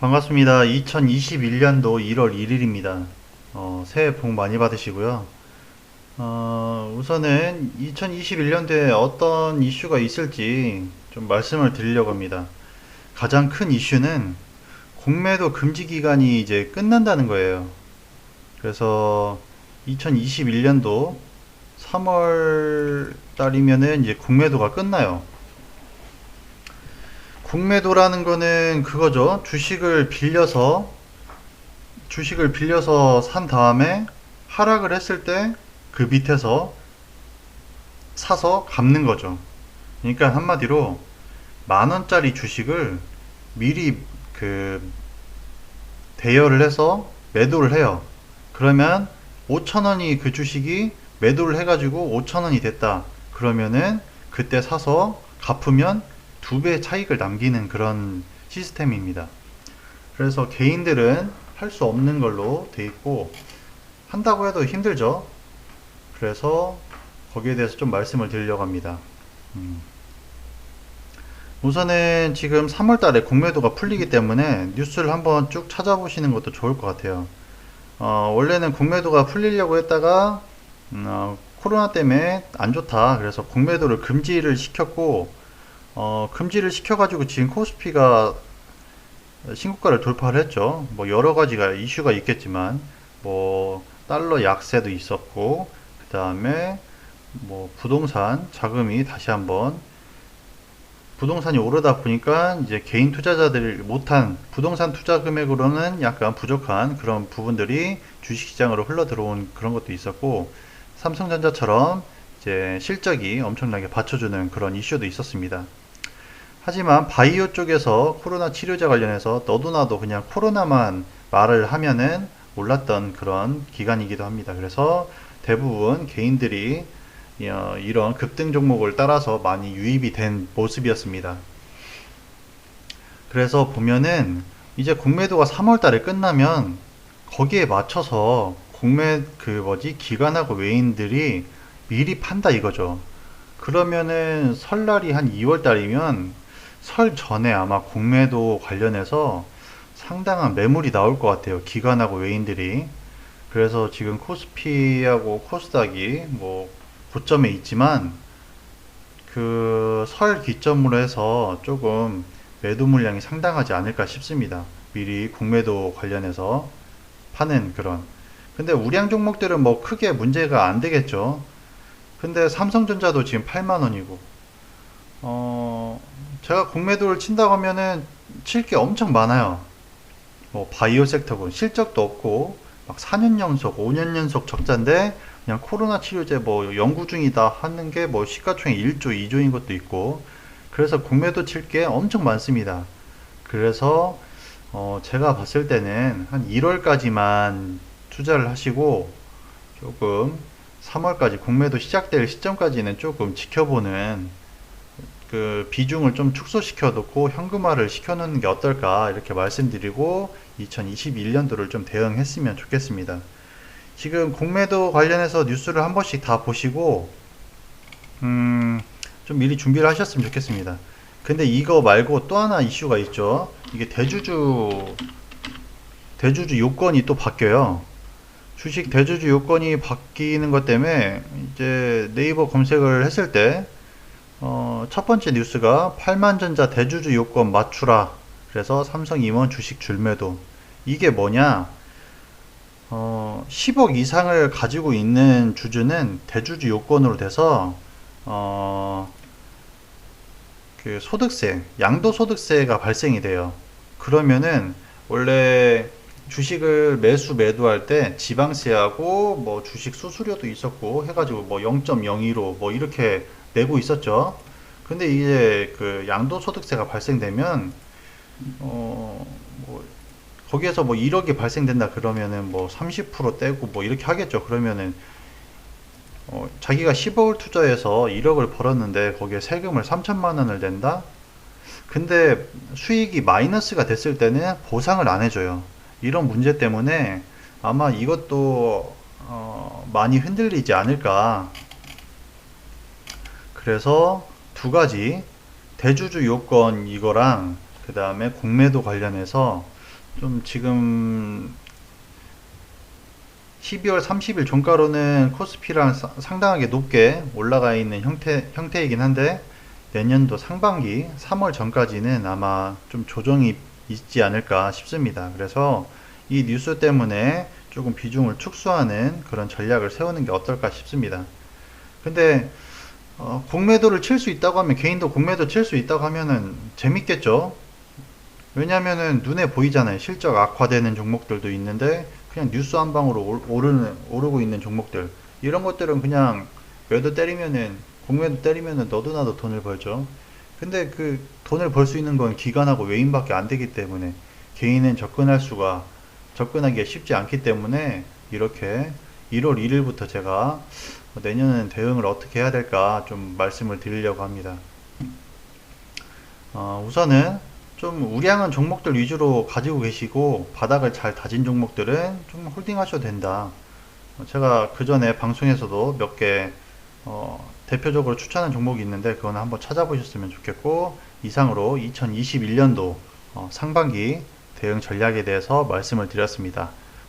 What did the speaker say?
반갑습니다. 2021년도 1월 1일입니다. 어, 새해 복 많이 받으시고요. 어, 우선은 2021년도에 어떤 이슈가 있을지 좀 말씀을 드리려고 합니다. 가장 큰 이슈는 공매도 금지 기간이 이제 끝난다는 거예요. 그래서 2021년도 3월 달이면은 이제 공매도가 끝나요. 공매도라는 거는 그거죠. 주식을 빌려서 주식을 빌려서 산 다음에 하락을 했을 때 그 밑에서 사서 갚는 거죠. 그러니까 한마디로 만 원짜리 주식을 미리 그 대여를 해서 매도를 해요. 그러면 5천 원이 그 주식이 매도를 해가지고 5천 원이 됐다. 그러면은 그때 사서 갚으면 두 배 차익을 남기는 그런 시스템입니다. 그래서 개인들은 할 수 없는 걸로 돼 있고 한다고 해도 힘들죠. 그래서 거기에 대해서 좀 말씀을 드리려고 합니다. 음. 우선은 지금 3월 달에 공매도가 풀리기 때문에 뉴스를 한번 쭉 찾아보시는 것도 좋을 것 같아요. 어, 원래는 공매도가 풀리려고 했다가 음, 어, 코로나 때문에 안 좋다. 그래서 공매도를 금지를 시켰고 어, 금지를 시켜가지고 지금 코스피가 신고가를 돌파를 했죠. 뭐 여러 가지가 이슈가 있겠지만 뭐 달러 약세도 있었고 그 다음에 뭐 부동산 자금이 다시 한번 부동산이 오르다 보니까 이제 개인 투자자들이 못한 부동산 투자 금액으로는 약간 부족한 그런 부분들이 주식시장으로 흘러 들어온 그런 것도 있었고 삼성전자처럼 이제 실적이 엄청나게 받쳐주는 그런 이슈도 있었습니다. 하지만 바이오 쪽에서 코로나 치료제 관련해서 너도 나도 그냥 코로나만 말을 하면은 올랐던 그런 기간이기도 합니다. 그래서 대부분 개인들이 어, 이런 급등 종목을 따라서 많이 유입이 된 모습이었습니다. 그래서 보면은 이제 공매도가 3월 달에 끝나면 거기에 맞춰서 공매 그 뭐지 기관하고 외인들이 미리 판다 이거죠. 그러면은 설날이 한 2월 달이면 설 전에 아마 공매도 관련해서 상당한 매물이 나올 것 같아요. 기관하고 외인들이. 그래서 지금 코스피하고 코스닥이 뭐 고점에 있지만 그 설 기점으로 해서 조금 매도 물량이 상당하지 않을까 싶습니다. 미리 공매도 관련해서 파는 그런. 근데 우량 종목들은 뭐 크게 문제가 안 되겠죠. 근데 삼성전자도 지금 8만 원이고, 어, 제가 공매도를 친다고 하면은 칠 게 엄청 많아요. 뭐 바이오 섹터군 실적도 없고, 막 4년 연속, 5년 연속 적자인데 그냥 코로나 치료제 뭐 연구 중이다 하는 게 뭐 시가총액 1조, 2조인 것도 있고 그래서 공매도 칠 게 엄청 많습니다. 그래서 어 제가 봤을 때는 한 1월까지만 투자를 하시고 조금 3월까지 공매도 시작될 시점까지는 조금 지켜보는 그 비중을 좀 축소시켜 놓고 현금화를 시켜 놓는 게 어떨까 이렇게 말씀드리고 2021년도를 좀 대응했으면 좋겠습니다. 지금 공매도 관련해서 뉴스를 한 번씩 다 보시고 음, 좀 미리 준비를 하셨으면 좋겠습니다. 근데 이거 말고 또 하나 이슈가 있죠. 이게 대주주 대주주 요건이 또 바뀌어요. 주식 대주주 요건이 바뀌는 것 때문에 이제 네이버 검색을 했을 때 어, 첫 번째 뉴스가 8만전자 대주주 요건 맞추라. 그래서 삼성 임원 주식 줄매도. 이게 뭐냐? 어, 10억 이상을 가지고 있는 주주는 대주주 요건으로 돼서 어, 그 소득세, 양도소득세가 발생이 돼요. 그러면은 원래 주식을 매수 매도할 때 지방세하고 뭐 주식 수수료도 있었고 해가지고 뭐 0.02로 뭐 이렇게 내고 있었죠. 근데 이제 그 양도소득세가 발생되면 어뭐 거기에서 뭐 1억이 발생된다 그러면은 뭐 30% 떼고 뭐 이렇게 하겠죠. 그러면은 어 자기가 10억을 투자해서 1억을 벌었는데 거기에 세금을 3천만 원을 낸다? 근데 수익이 마이너스가 됐을 때는 보상을 안 해줘요. 이런 문제 때문에 아마 이것도 어 많이 흔들리지 않을까. 그래서 두 가지 대주주 요건 이거랑 그 다음에 공매도 관련해서 좀 지금 12월 30일 종가로는 코스피랑 사- 상당하게 높게 올라가 있는 형태, 형태이긴 한데 내년도 상반기 3월 전까지는 아마 좀 조정이 있지 않을까 싶습니다. 그래서 이 뉴스 때문에 조금 비중을 축소하는 그런 전략을 세우는 게 어떨까 싶습니다. 근데 어, 공매도를 칠 수 있다고 하면 개인도 공매도 칠 수 있다고 하면은 재밌겠죠. 왜냐면은 눈에 보이잖아요. 실적 악화되는 종목들도 있는데 그냥 뉴스 한 방으로 올- 오르는 오르고 있는 종목들 이런 것들은 그냥 매도 때리면은 공매도 때리면은 너도 나도 돈을 벌죠. 근데 그 돈을 벌 수 있는 건 기관하고 외인밖에 안 되기 때문에 개인은 접근할 수가 접근하기가 쉽지 않기 때문에 이렇게 1월 1일부터 제가 내년은 대응을 어떻게 해야 될까 좀 말씀을 드리려고 합니다. 어, 우선은 좀 우량한 종목들 위주로 가지고 계시고 바닥을 잘 다진 종목들은 좀 홀딩 하셔도 된다. 어, 제가 그 전에 방송에서도 몇개 어, 대표적으로 추천한 종목이 있는데 그거는 한번 찾아보셨으면 좋겠고 이상으로 2021년도 어, 상반기 대응 전략에 대해서 말씀을 드렸습니다.